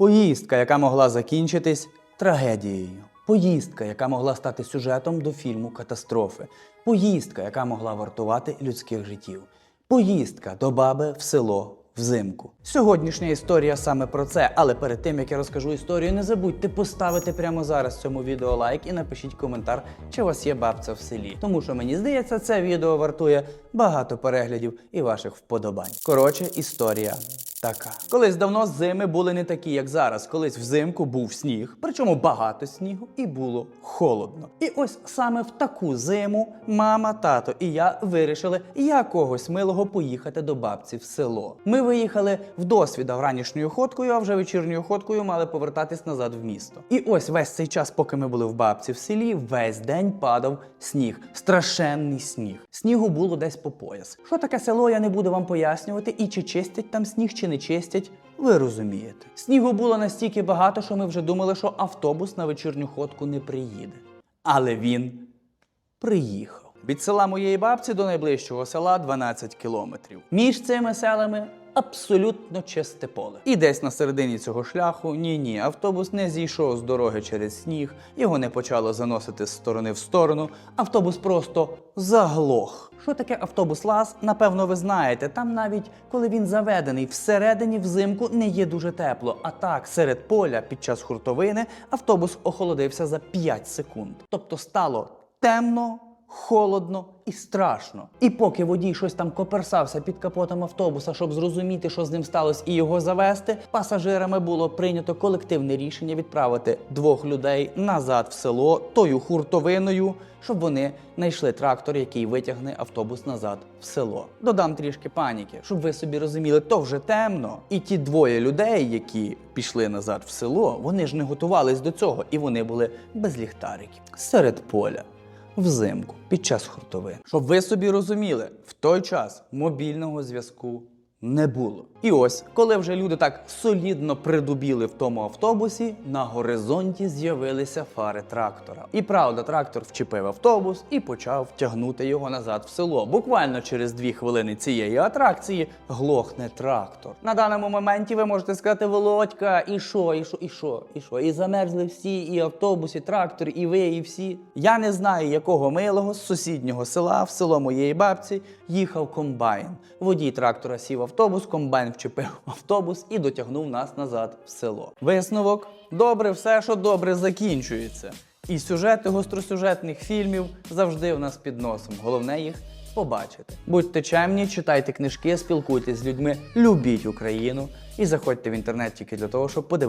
Поїздка, яка могла закінчитись трагедією. Поїздка, яка могла стати сюжетом до фільму Катастрофи. Поїздка, яка могла вартувати людських життів. Поїздка до баби в село взимку. Сьогоднішня історія саме про це. Але перед тим як я розкажу історію, не забудьте поставити прямо зараз цьому відео лайк і напишіть коментар, чи у вас є бабця в селі. Тому що мені здається, це відео вартує багато переглядів і ваших вподобань. Коротше, історія. Така. Колись давно зими були не такі, як зараз. Колись взимку був сніг, причому багато снігу, і було холодно. І ось саме в таку зиму мама, тато і я вирішили якогось милого поїхати до бабці в село. Ми виїхали в досвіда вранішньою ходкою, а вже вечірньою ходкою мали повертатись назад в місто. І ось весь цей час, поки ми були в бабці в селі, весь день падав сніг, страшенний сніг. Снігу було десь по пояс. Що таке село, я не буду вам пояснювати, і чи чистять там сніг, чи не чистять, ви розумієте. Снігу було настільки багато, що ми вже думали, що автобус на вечірню ходку не приїде. Але він приїхав. Від села моєї бабці до найближчого села 12 кілометрів. Між цими селами абсолютно чисте поле. І десь на середині цього шляху ні ні, автобус не зійшов з дороги через сніг, його не почало заносити з сторони в сторону. Автобус просто заглох. Що таке автобус лаз? Напевно, ви знаєте. Там навіть коли він заведений всередині взимку не є дуже тепло. А так, серед поля під час хуртовини автобус охолодився за 5 секунд. Тобто стало темно, холодно і страшно. І поки водій щось там коперсався під капотом автобуса, щоб зрозуміти, що з ним сталося, і його завести, пасажирами було прийнято колективне рішення відправити двох людей назад в село тою хуртовиною, щоб вони знайшли трактор, який витягне автобус назад в село. Додам трішки паніки, щоб ви собі розуміли, то вже темно. І ті двоє людей, які пішли назад в село, вони ж не готувались до цього, і вони були без ліхтариків серед поля взимку під час хуртовин. Щоб ви собі розуміли, в той час мобільного зв'язку не було. І ось, коли вже люди так солідно придубіли в тому автобусі, на горизонті з'явилися фари трактора. І правда, трактор вчепив автобус і почав тягнути його назад в село. Буквально через дві хвилини цієї атракції глохне трактор. На даному моменті ви можете сказати, Володька, і що, і що, і що, і що? І замерзли всі, і автобус, і трактор, і ви, і всі. Я не знаю, якого милого з сусіднього села в село моєї бабці їхав комбайн. Водій трактора сів автобус, комбайн вчепив автобус і дотягнув нас назад в село. Висновок: добре, все, що добре, закінчується. І сюжети гостросюжетних фільмів завжди в нас під носом. Головне їх побачити. Будьте чемні, читайте книжки, спілкуйтесь з людьми, любіть Україну і заходьте в інтернет тільки для того, щоб подивитися.